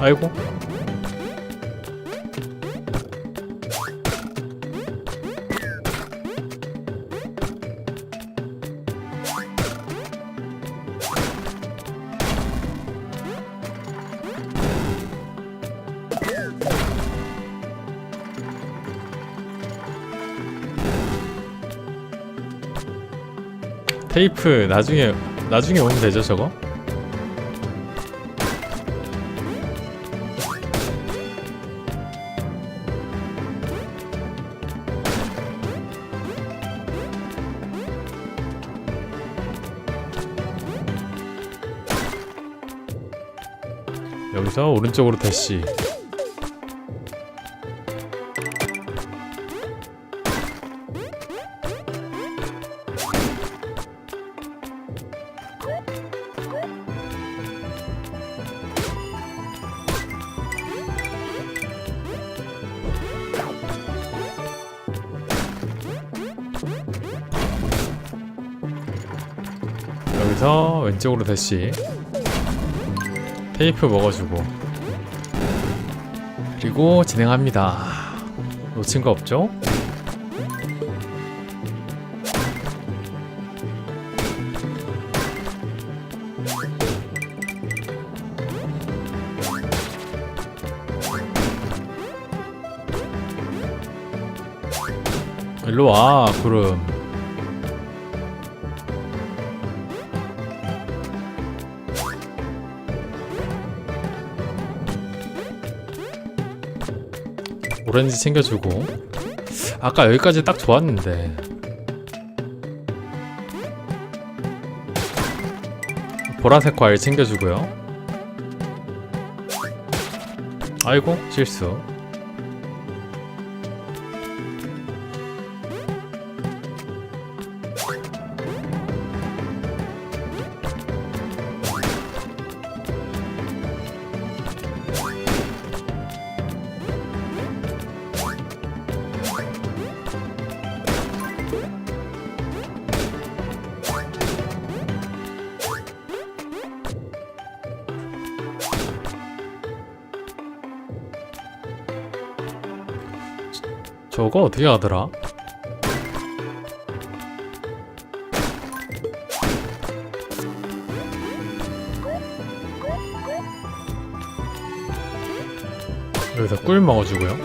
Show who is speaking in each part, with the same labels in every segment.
Speaker 1: 아이고 테이프 나중에 나중에 오면 되죠 저거? 여기서 오른쪽으로 대시. 여기서 왼쪽으로 대시 테이프 먹어주고. 그리고 진행합니다. 놓친 거 없죠? 일로 와 구름 오렌지 챙겨주고. 아까 여기까지 딱 좋았는데. 보라색 과일 챙겨주고요. 아이고 실수 저거 어떻게 하더라? 여기서 꿀 먹어주고요.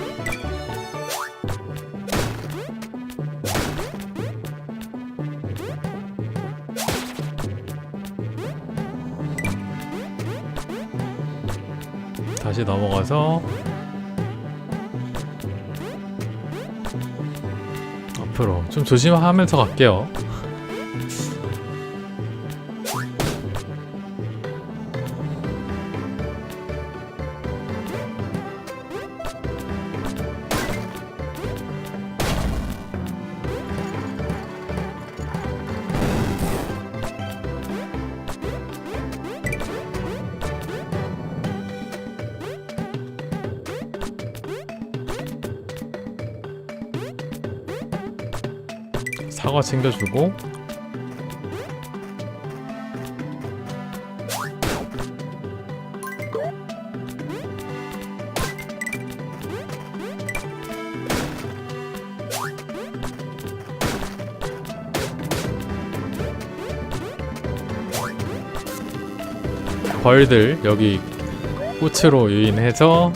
Speaker 1: 다시 넘어가서 앞으로 좀 조심하면서 갈게요. 사과 챙겨주고. 벌들 여기 꽃으로 유인해서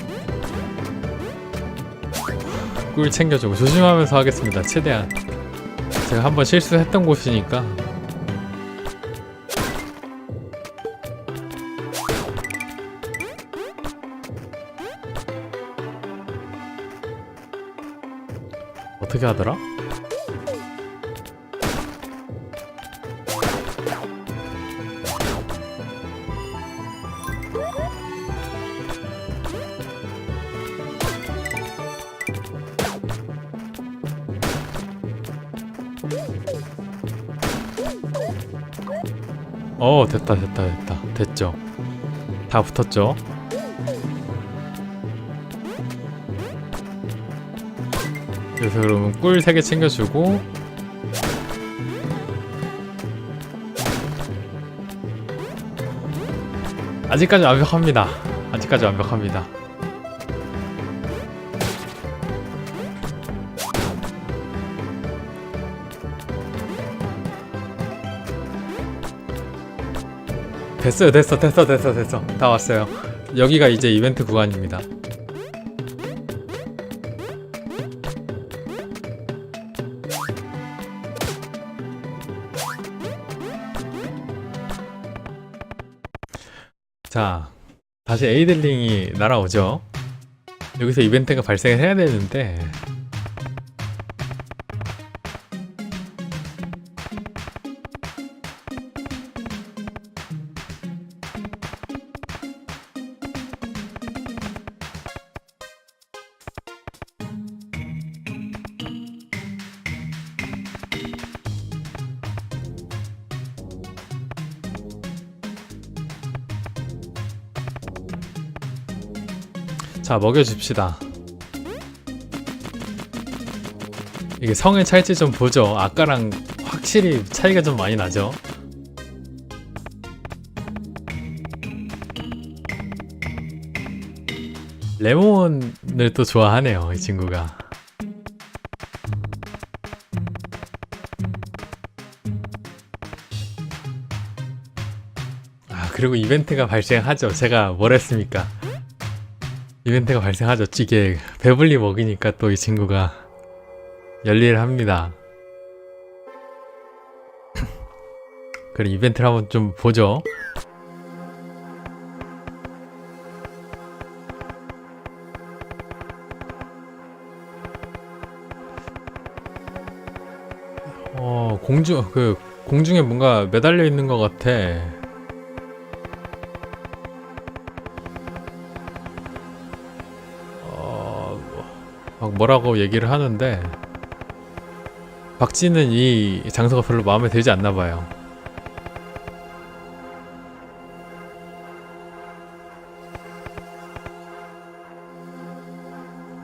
Speaker 1: 꿀 챙겨주고 조심하면서 하겠습니다 최대한 제가 한번 실수했던 곳이니까 어떻게 하더라? 어 됐다 됐다 됐다. 됐죠. 다 붙었죠? 그래서 그러면 꿀 3개 챙겨주고. 아직까지 완벽합니다. 아직까지 완벽합니다. 됐어요, 됐어, 됐어, 됐어, 됐어. 다 왔어요. 여기가 이제 이벤트 구간입니다. 자, 다시 에이들링이 날아오죠. 여기서 이벤트가 발생을 해야 되는데 자 먹여줍시다. 이게 성의 차이지 좀 보죠. 아까랑 확실히 차이가 좀 많이 나죠? 레몬을 또 좋아하네요 이 친구가. 아 그리고 이벤트가 발생하죠. 제가 뭘 했습니까 이벤트가 발생하죠. 이게 배불리 먹이니까 또 이 친구가 열일을 합니다. 그럼 이벤트를 한번 좀 보죠. 어 공중 그 공중에 뭔가 매달려 있는 것 같아. 막 뭐라고 얘기를 하는데 박쥐는 이 장소가 별로 마음에 들지 않나 봐요.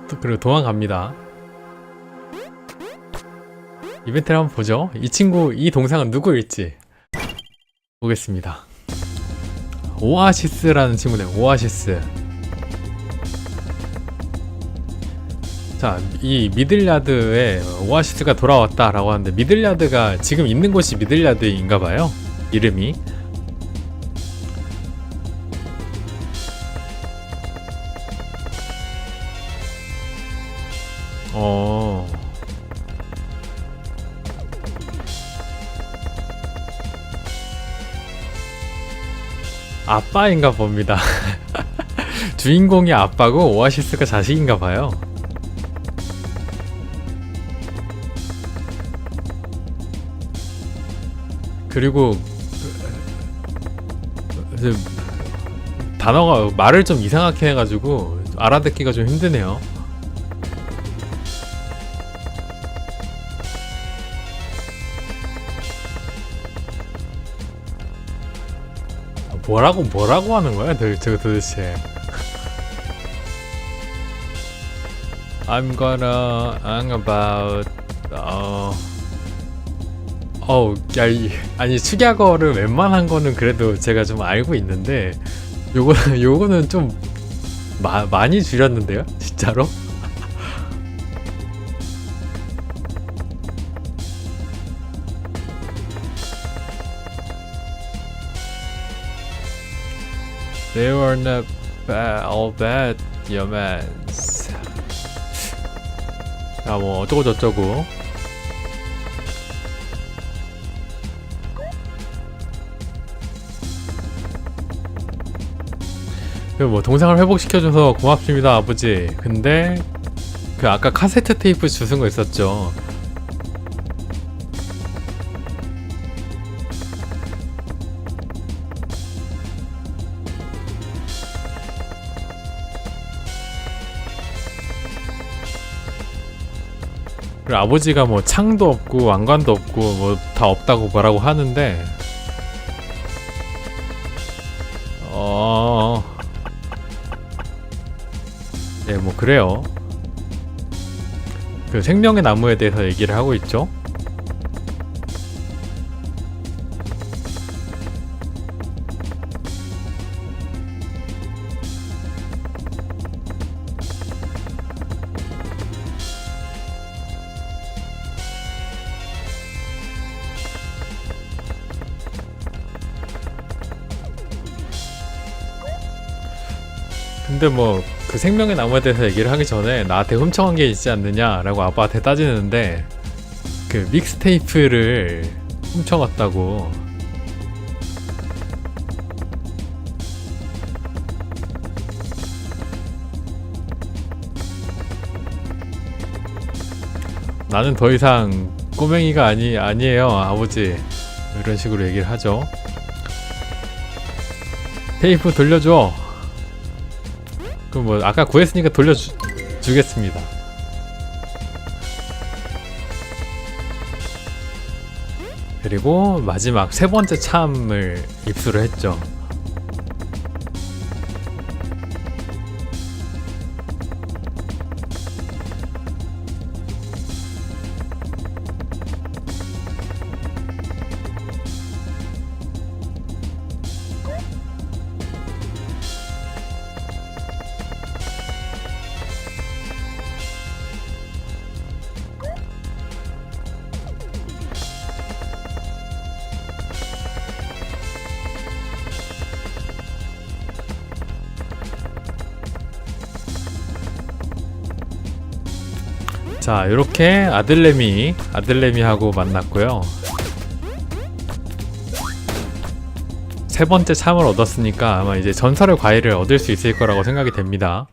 Speaker 1: 또 그리고 도망갑니다. 이벤트를 한번 보죠. 이 친구, 이 동상은 누구일지 보겠습니다. 오아시스라는 친구네, 오아시스. 자, 이 미들야드에 오아시스가 돌아왔다라고 하는데 미들야드가 지금 있는 곳이 미들야드인가 봐요. 이름이. 어. 아빠인가 봅니다. 주인공이 아빠고 오아시스가 자식인가 봐요. 그리고 그, 단어가 말을 좀 이상하게 해가지고 알아듣기가 좀 힘드네요. 뭐라고 뭐라고 하는 거야 도대체 도대체 I'm gonna hang about 어 어우 야 이, 아니 축약어를 웬만한 거는 그래도 제가 좀 알고 있는데 요거 요거는 좀 마, 많이 줄였는데요 진짜로 They were not bad, all bad, humans. 야, 뭐, 어쩌고 저쩌고. 그 뭐, 동상을 회복시켜줘서 고맙습니다, 아버지. 근데, 그 아까 카세트 테이프 주신 거 있었죠. 그리고 아버지가 뭐 창도 없고 왕관도 없고 뭐 다 없다고 뭐라고 하는데 뭐 그래요. 그 생명의 나무에 대해서 얘기를 하고 있죠. 근데 뭐 그 생명의 나무에 대해서 얘기를 하기 전에 나한테 훔쳐간 게 있지 않느냐라고 아빠한테 따지는데 그 믹스테이프를 훔쳐갔다고. 나는 더 이상 꼬맹이가 아니 아니에요 아버지. 이런 식으로 얘기를 하죠. 테이프 돌려줘 그럼 뭐 아까 구했으니까 돌려주겠습니다. 그리고 마지막 세 번째 참을 입수를 했죠 자 이렇게 아들내미 아들내미하고 만났고요. 세 번째 참을 얻었으니까 아마 이제 전설의 과일을 얻을 수 있을 거라고 생각이 됩니다